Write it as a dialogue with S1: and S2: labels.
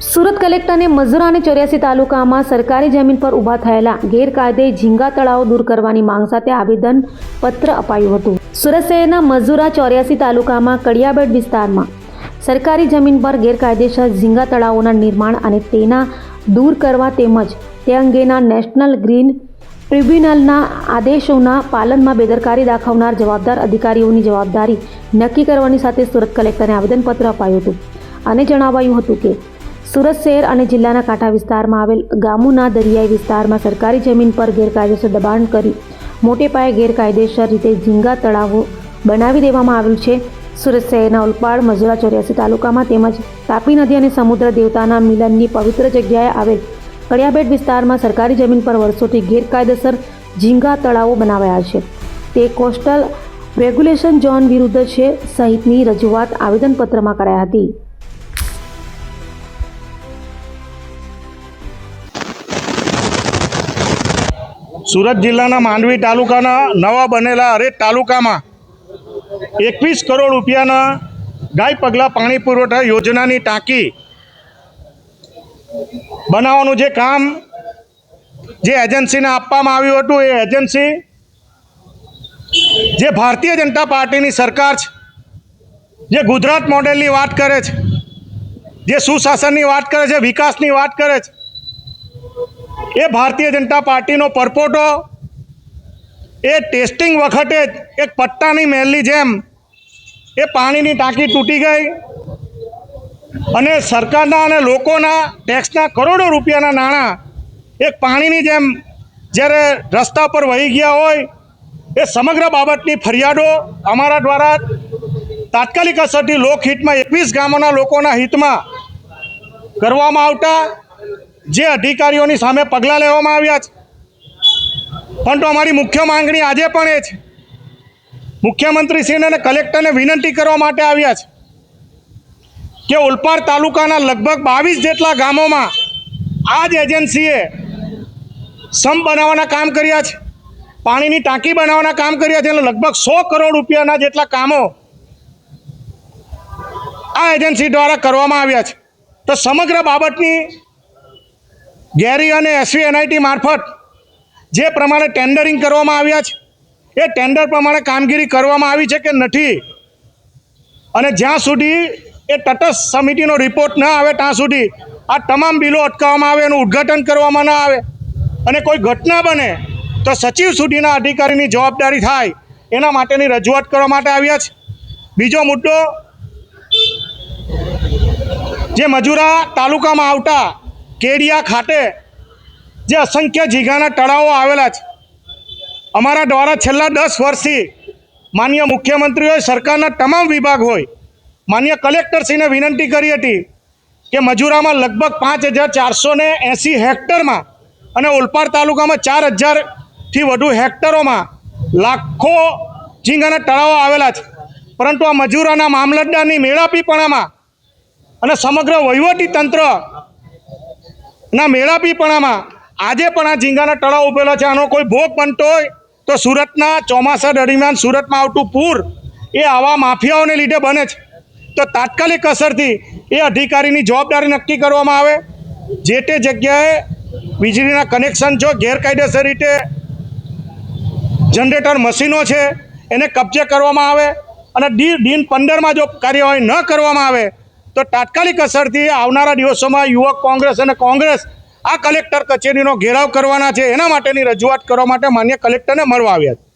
S1: સુરત કલેક્ટરને મજૂર અને ચોર્યાસી તાલુકામાં સરકારી જમીન પર ઊભા થયેલા ગેરકાયદે ઝીંગા તળાવો દૂર કરવાની માંગ સાથે આવેદન પત્ર અપાયું હતું. સુરત શહેરના મજૂરા ચોર્યાસી તાલુકામાં કડિયાબેડ વિસ્તારમાં સરકારી જમીન પર ગેરકાયદેસર ઝીંગા તળાવોના નિર્માણ અને તેના દૂર કરવા તેમજ તે અંગેના નેશનલ ગ્રીન ટ્રિબ્યુનલના આદેશોના પાલનમાં બેદરકારી દાખવનાર જવાબદાર અધિકારીઓની જવાબદારી નક્કી કરવાની સાથે સુરત કલેક્ટરને આવેદનપત્ર અપાયું હતું અને જણાવાયું હતું કે સુરત શહેર અને જિલ્લાના કાંઠા વિસ્તારમાં આવેલ ગામોના દરિયાઈ વિસ્તારમાં સરકારી જમીન પર ગેરકાયદેસર દબાણ કરી મોટે પાયે ગેરકાયદેસર રીતે ઝીંગા તળાવો બનાવી દેવામાં આવેલ છે. સુરત શહેરના ઉલપાડ, મજુરા, ચોર્યાસી તાલુકામાં તેમજ તાપી નદી અને સમુદ્ર દેવતાના મિલનની પવિત્ર જગ્યાએ આવેલ કડિયાબેટ વિસ્તારમાં સરકારી જમીન પર વર્ષોથી ગેરકાયદેસર ઝીંગા તળાવો બનાવાયા છે. તે કોસ્ટલ રેગ્યુલેશન ઝોન વિરુદ્ધ છે. સહિતની રજૂઆત આવેદનપત્રમાં કરાઈ હતી.
S2: સુરત જિલ્લાના માંડવી તાલુકાના નવા બનેલા હરેક તાલુકામાં એકવીસ કરોડ રૂપિયાના ગાય પગલા પાણી પુરવઠા યોજનાની ટાંકી બનાવવાનું જે કામ જે એજન્સીને આપવામાં આવ્યું હતું એ એજન્સી જે ભારતીય જનતા પાર્ટીની સરકાર છે, જે ગુજરાત મોડેલની વાત કરે છે, જે સુશાસનની વાત કરે છે, વિકાસની વાત કરે છે એ ભારતીય જનતા પાર્ટીનો પરપોટો, એ ટેસ્ટિંગ વખતે જ એક પટ્ટાની મહેલની જેમ એ પાણીની ટાંકી તૂટી ગઈ અને સરકારના અને લોકોના ટેક્સના કરોડો રૂપિયાના નાણાં એક પાણીની જેમ જ્યારે રસ્તા પર વહી ગયા હોય, એ સમગ્ર બાબતની ફરિયાદો અમારા દ્વારા તાત્કાલિક અસરથી લોકહિતમાં એકવીસ ગામોના લોકોના હિતમાં કરવામાં આવતા જે અધિકારીઓની સામે પગલાં લેવામાં આવ્યા છે. પણ તો અમારી મુખ્ય માંગણી આજે પણ એ છે. મુખ્યમંત્રીશ્રીને અને કલેક્ટરને વિનંતી કરવા માટે આવ્યા છે કે ઓલપાડ તાલુકાના લગભગ બાવીસ જેટલા ગામોમાં આ જ એજન્સીએ સમ બનાવવાના કામ કર્યા છે, પાણીની ટાંકી બનાવવાના કામ કર્યા છે અને લગભગ સો કરોડ રૂપિયાના જેટલા કામો આ એજન્સી દ્વારા કરવામાં આવ્યા છે. તો સમગ્ર બાબતની ગેરી અને એસવી એનઆઈટી મારફત જે પ્રમાણે ટેન્ડરિંગ કરવામાં આવ્યા છે, એ ટેન્ડર પ્રમાણે કામગીરી કરવામાં આવી છે કે નથી? અને જ્યાં સુધી એ તટસ્થ સમિતિનો રિપોર્ટ ન આવે, ત્યાં સુધી આ તમામ બિલો અટકાવવામાં આવે, એનું ઉદ્ઘાટન કરવામાં ન આવે અને કોઈ ઘટના બને તો સચિવ સુધીના અધિકારીની જવાબદારી થાય, એના માટેની રજૂઆત કરવા માટે આવ્યા છે. બીજો મુદ્દો, જે મજૂરા તાલુકામાં આવતા કેડિયા ખાતે જે અસંખ્ય ઝીંગાના તળાવો આવેલા છે. અમારા દ્વારા છેલ્લા દસ વર્ષથી માન્ય મુખ્યમંત્રી હોય સરકારના તમામ વિભાગ હોય, માન્ય કલેક્ટરશ્રીને વિનંતી કરી હતી કે મજૂરામાં લગભગ પાંચ હજાર ચારસો ને એંસી હેક્ટરમાં અને ઓલપાડ તાલુકામાં ચાર હજારથી વધુ હેક્ટરોમાં લાખો ઝીંગાના તળાવો આવેલા છે. પરંતુ આ મજૂરોના મામલતદારની મેળાપીપણામાં અને સમગ્ર વહીવટી તંત્ર ના, મેળાપીપણામાં. આજે પણ આ ઝીંગાના તળાવ ઉભેલો છે. આનો કોઈ ભોગ બનતો હોય તો સુરતના ચોમાસા દરમિયાન સુરતમાં આવતું પૂર એ આવા માફિયાઓને લીધે બને છે. તો તાત્કાલિક અસરથી એ અધિકારીની જવાબદારી નક્કી કરવામાં આવે. જે તે જગ્યાએ વીજળીના કનેક્શન જો ગેરકાયદેસર રીતે જનરેટર મશીનો છે, એને કબજે કરવામાં આવે અને દી, દિન પંદરમાં જો કાર્યવાહી ન કરવામાં આવે તો તાત્કાલિક અસરથી આવનારા દિવસોમાં યુવક કોંગ્રેસ અને કોંગ્રેસ આ કલેક્ટર કચેરીનો ઘેરાવ કરવાના છે. એના માટેની રજૂઆત કરવા માટે માન્ય કલેક્ટરને મળવા આવ્યા છે.